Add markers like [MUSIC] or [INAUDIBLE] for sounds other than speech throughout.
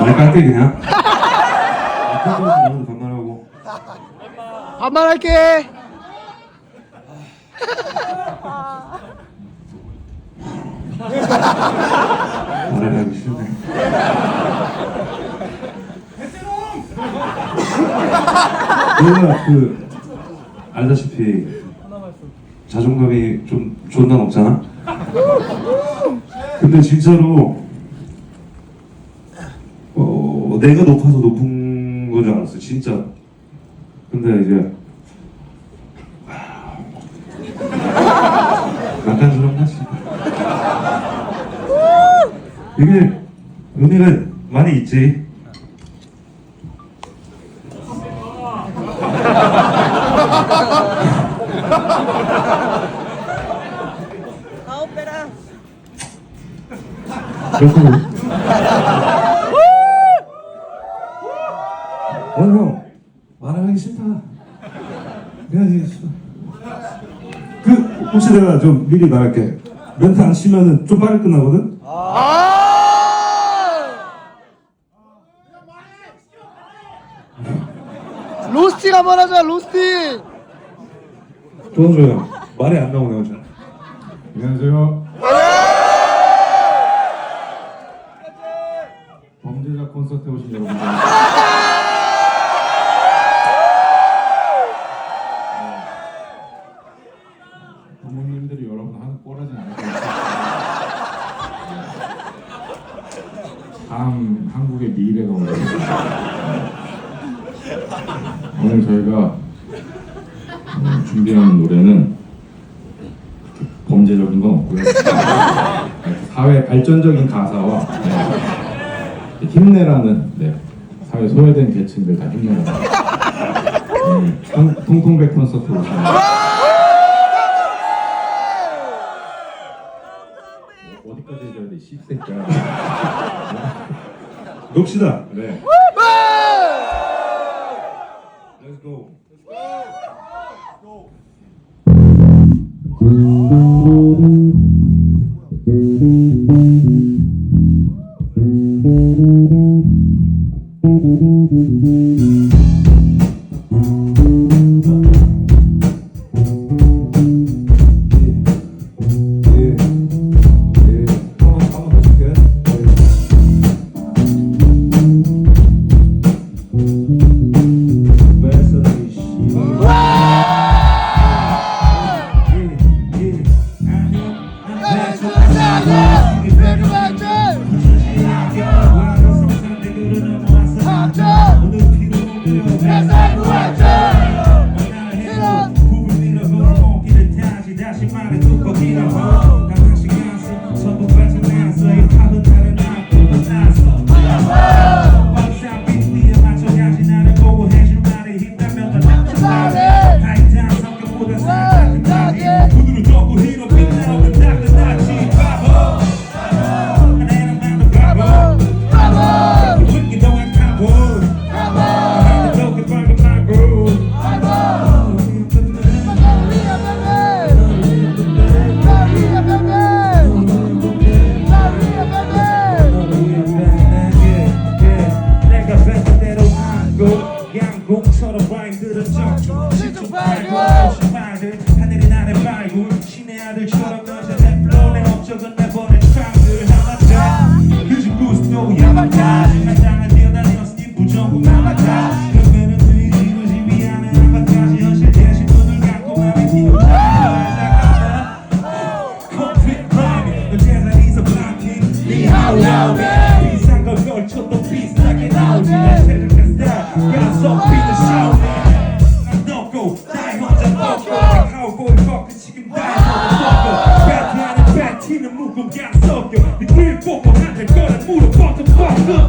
말 깔게 그냥. 너무 [LAUGHS] 반말하고. 반말할게. 말을 하기 싫네. 내가 그 알다시피 자존감이 좀 존나 높잖아. 근데 진짜로 어 내가 높아서 높은 건 줄 알았어 진짜. 근데 이제 낯간지럽나지. 이게 의미가 많이 있지. 아. 그렇다고. 어, 형. 말하기 싫다. 그냥 하기 싫어. 그, 혹시 내가 좀 미리 말할게. 멘트 안 치면은 좀 빨리 끝나거든? 아! 로스팅 한번 하자, 로스팅. 도와줘요. 말이 안 나오네요, 저. 안녕하세요. 범죄자 콘서트에 오신 여러분들. [LAUGHS] 다음 한국의 미래가 오고 오늘 저희가 음, 준비한 노래는 범죄적인 건 없고요. 사회 발전적인 가사와 네, 힘내라는 네, 사회 소외된 계층들 다 힘내라. 음, 통- 통통백 콘서트 오시면 씹새끼야. 놉시다. 네. 안 섞여 네길 보고 한달 거란 무릎 뻗어 뻗어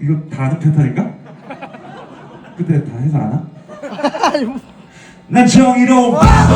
이거 다 아는 패턴인가? 그때 다 해서 [LAUGHS] 아나? 난 정의로운 바보